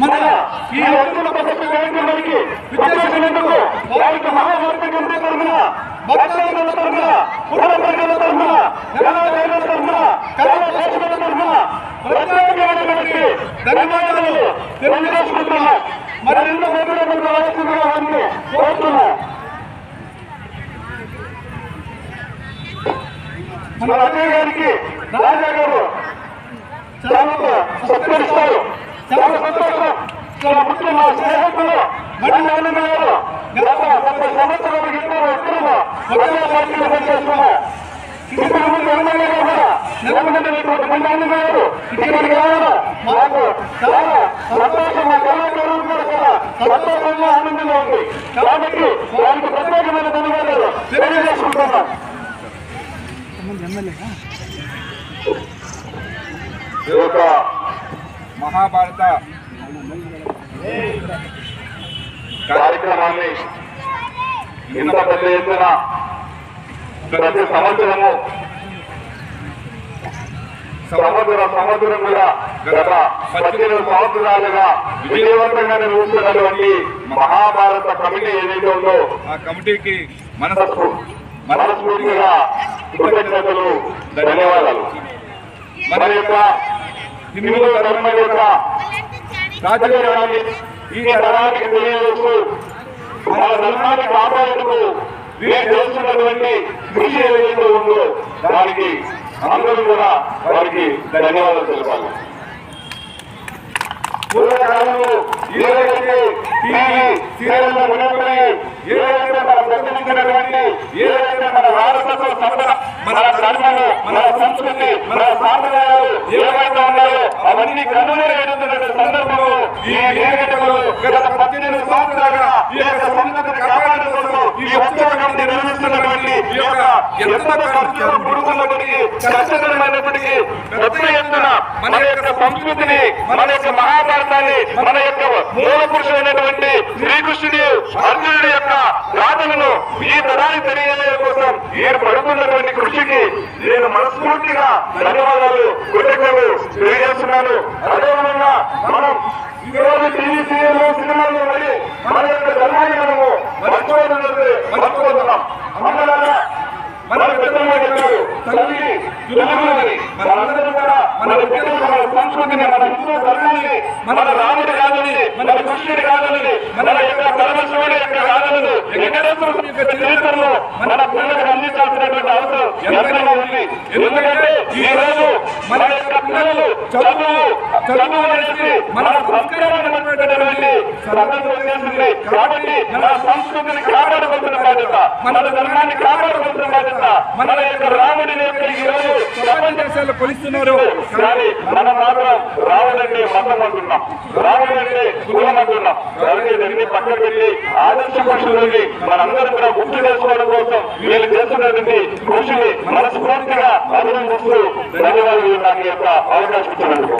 మన ఈ ఒత్తుల పద్ధతి కార్యక్రమానికి విచ్చేసినందుకు వారికి మహాభారత కమిటీ తరఫున భక్తుల తరఫున కుటుంబ ప్రజల తరఫున దేవాలయాల తరఫున కళల శాసకుల తరఫున ప్రత్యేకమైనటువంటి ధన్యవాదాలు తెలియజేసుకుంటున్నాం. మరి రెండు మంది రావాల్సిందిగా వారిని కోరుతున్నాం. మన అజయ్ గారికి రాజా గారు చాలా సత్కరిస్తారు. చాలా సంతోషం. చాలా ముఖ్యం మా స్నేహితులు. మళ్ళీ నాన్న గారు గత ముప్పై సంవత్సరాల క్రితం ఎక్కడో ఒకే పార్టీలో పనిచేస్తున్నాం. ఇంతకు ముందు ఎమ్మెల్యే కూడా నిలబడినటువంటి మన్నాన్న గారు ఇక్కడికి రావడం మాకు చాలా సంతోషం మా కళాకారులు కూడా చాలా సంతోషంగా ఆనందంగా ఉంది. కాబట్టి వారికి ప్రత్యేకమైన ధన్యవాదాలు తెలియజేసుకుంటున్నాం. ఈ మహాభారత. కార్యక్రమాన్ని ఇంత పెద్ద ఎత్తున ప్రతి సంవత్సరము సముద్ర సముద్రముగా గత పదిహేను సంవత్సరాలుగా విజయవంతంగా నిర్వహిస్తున్నటువంటి మహాభారత కమిటీ ఏదైతే ఉందో ఆ కమిటీకి మనసు మనస్ఫూర్తిగా కృతజ్ఞతలు ధన్యవాదాలు. మన యొక్క హిందూ ధర్మం యొక్క రాజకీయాన్ని ఈ తరానికి తెలియజేస్తూ మన ధర్మాన్ని కాపాడుతూ వీరు చేస్తున్నటువంటి కృషి ఏదైతే ఉందో దానికి అందరూ కూడా వారికి ధన్యవాదాలు తెలపాలి పూర్వకాలంలో ఏదైతే టీవీ ఏదైతే ప్రకటించినటువంటి ఏదైతే మన వారసత్వ సంపద మన ధర్మము మన సంస్కృతి మన సాంప్రదాయాలు ఏవైతే అవన్నీ కనుమరుగైనటువంటి సందర్భంలో ఈ ఏకటలో గత పద్దెనిమిది సంవత్సరాలుగా ఈ యొక్క సంస్కృతిని కాపాడడం కోసం ఈ ఉత్సవ నిర్వహిస్తున్నటువంటి ఈ యొక్క ఎంత ఖర్చుతో కూడుకున్నప్పటికీ కష్టతరమైనప్పటికీ పెద్ద ఎత్తున మన యొక్క సంస్కృతిని మన యొక్క మహాభారతాన్ని మన యొక్క మూల పురుషులైనటువంటి శ్రీకృష్ణుడి అర్జునుడి యొక్క గాథలను ఈ తరానికి తెలియజేయడం నేను పడుతున్నటువంటి కృషికి నేను మనస్ఫూర్తిగా ధన్యవాదాలు కృతజ్ఞతలు తెలియజేస్తున్నాను అదేవిధంగా మనం ఈరోజు టీవీ సీరియల్ సినిమాల్లో మరి మన యొక్క ధర్మాన్ని మనము మర్చిపోతున్నది మర్చిపోతున్నాం అందువల్ల మన పెద్దలు చెప్పారు తల్లి తెలుగులని మనందరం కూడా మన బిడ్డలు మన సంస్కృతిని మన హిందూ ధర్మాన్ని మన రాముడు కాదని మన కృష్ణుడు కాదని మన యొక్క పరమశివుడు యొక్క కాదని వెంకటేశ్వర చరిత్రలో మన ఎందుకంటే ఈ రోజు మన యొక్క పిల్లలు చదువు చదువు అనేసి మన సంస్కారమైనటువంటి కాబట్టి మన సంస్కృతిని కాపాడుకుంటున్న బాధ్యత మన ధర్మాన్ని కాపాడుకుంటున్న బాధ్యత మన యొక్క రాముడిని యొక్క ఈ రోజు ప్రపంచ దేశాల్లో కొలిస్తున్నారు. కానీ మనం మాత్రం రాముడంటే మతం అంటున్నాం. రాముడంటే కులం అంటున్నాం. కాబట్టి పక్కన పెట్టి ఆదర్శ పక్షులని మనందరం కూడా గుర్తు చేసుకోవడం కోసం వీళ్ళు చేస్తున్నటువంటి కృషిని మనస్ఫూర్తిగా అభినందిస్తూ ధన్యవాదాలు నాకు యొక్క అవకాశం ఇచ్చినందుకు.